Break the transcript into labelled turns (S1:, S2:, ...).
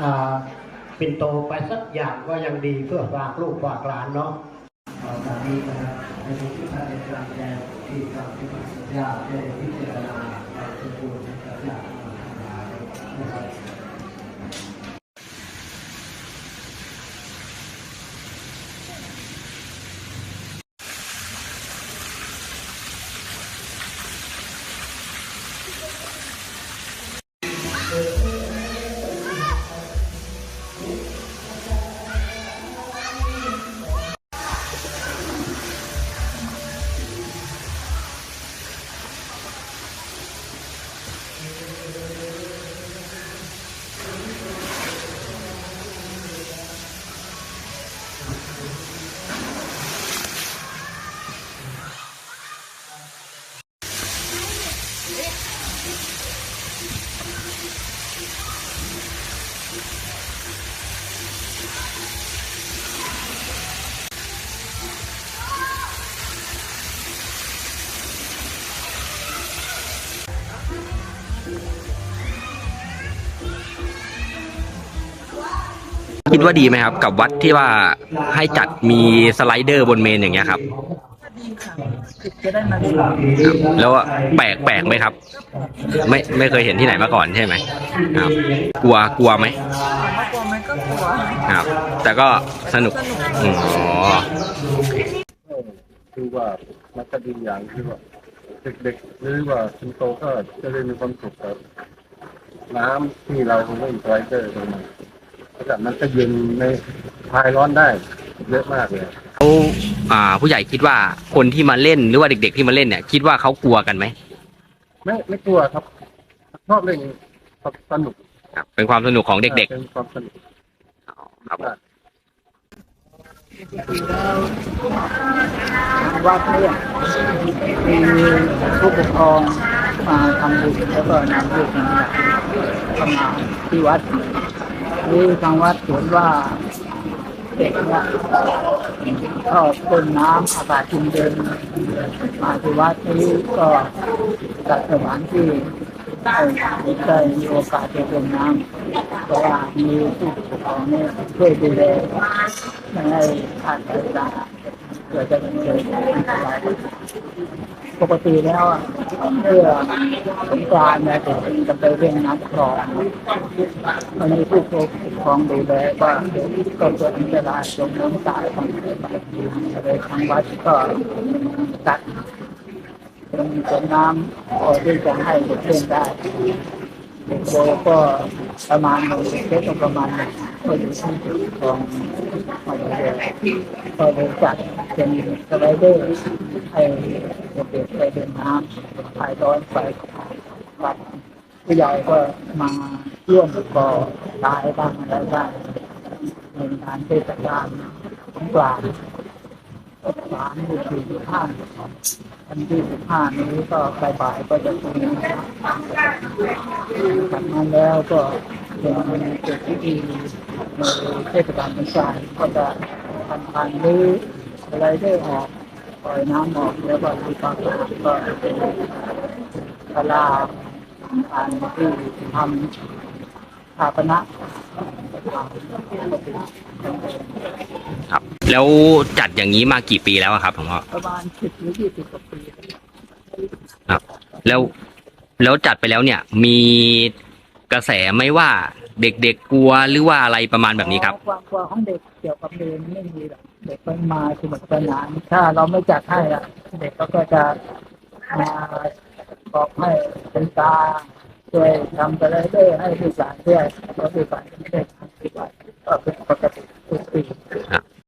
S1: อ่าปิ่นโตไปสักอย่างก็ยังดีเพื่อฝากลูกฝากหลานเนาะ
S2: ตอจากนี้นะครับในที่ท่านได้การแสดงที่ทำที่สัญญาได้พิจารณาในสมบูรณ์สัญญา ครับ
S3: คิดว่าดีไหมครับ กับวัดที่ว่าให้จัดมีสไลเดอร์บนเมนอย่างเงี้ยครับ
S4: ดีค่ะจะได้มาดู
S3: ครับแล้วอะแปลกแปลกไหมครับ ไม่ไม่เคยเห็นที่ไหนมาก่อนใช่ไหมครับ กลัวกลัวไหม
S4: ถามว่ากลัวไหมก็กลัว
S3: ครับ แต่ก็สนุกอ๋อ
S5: คือว่ามันก็ดีอย่างที่ว่าเด็กๆหรือว่าคุณโตก็จะได้มีความสุขกับน้ำที่เราเล่นสไลเดอร์ตรงนั้น แล้วก็มันก็เย็นในคลายร้อนได้ เยอะมากเลย
S3: เขาอ่า ผู้ใหญ่คิดว่าคนที่มาเล่นหรือว่าเด็ก ๆที่มาเล่นเนี่ย คิดว่าเขากลัวกันไหม
S5: ไม่ไม่กลัวครับชอบเล่นครับสนุก
S3: ครับเป็นความสนุกของเด็ก
S5: เป็นความสนุก
S3: ๆครับ
S4: วัดเนี่ยมีผู้ปกครองมาทำบุญแล้วก็นำลูกนำหลานเข้ามาที่วัด นี่ทางวัดเห็นว่าเด็กเนี่ยชอบเล่นน้ำอากาศเย็นมาที่วัดนี้ก็จัดสถานที่ให้ได้มีโอกาสไปเล่นน้ำเพราะว่ามีผู้ปกครองเนี่ยช่วยดูแลไม่ให้ขาดสายตาเกิดจะเกิดอันตราย ปกติแล้วอะเมื่อสงกรานต์เนี่ยเด็กจะไปเล่นน้ำคลองมันมีผู้ปกครองดูแลว่าก็เกิดอันตรายจมน้ำตายของเด็กเลยทางวัดก็ตัดเป็นสวนน้ำพอที่จะให้เด็กเล่นได้เด็กโตก็ประมาณหนึ่งเล็กประมาณหนึ่ง ก็อยู่ที่ผู้ปกครองมาดูแลก็เลยจัดเป็นสไลเดอร์ให้เด็กๆไปเล่นน้ำคลายร้อนไปวัดผู้ใหญ่ก็มาร่วมก่อตายบ้างอะไรบ้างในงานเทศกาลสงกรานต์สามที่สี่ห้าวันที่สิบห้านี้ก็บ่ายๆก็จะมีจากนั้นแล้วก็เป็นเกิดพิธี เทศกาลสงกรานต์ก็จะทำการลื้ออะไรได้ออกปล่อยน้ำออกแล้วก็มีความสะอาดก็เป็นศาลาการที่ทำสถาปนะ
S3: ครับ แล้วจัดอย่างนี้มากี่ปีแล้วอะครับหลวงพ่อ
S4: ประมาณสิบหรือยี่สิบกว่าปี
S3: ครับ แล้วแล้วจัดไปแล้วเนี่ย มีกระแสไหม่ว่า เด็กๆกลัวหรือว่าอะไรประมาณแบบนี้ครับ
S4: ความกลัวของเด็กเกี่ยวกับเรียนไม่มีหรอกเด็กมันมาสนุกสนานถ้าเราไม่จัดให้อะเด็กเขาก็จะมาบอกให้เป็นตาช่วยทำอะไรได้ให้ลูกหลารด้วยเพราะลูกหลารไม่ได้ทำที่วัดก็เป็นปกติ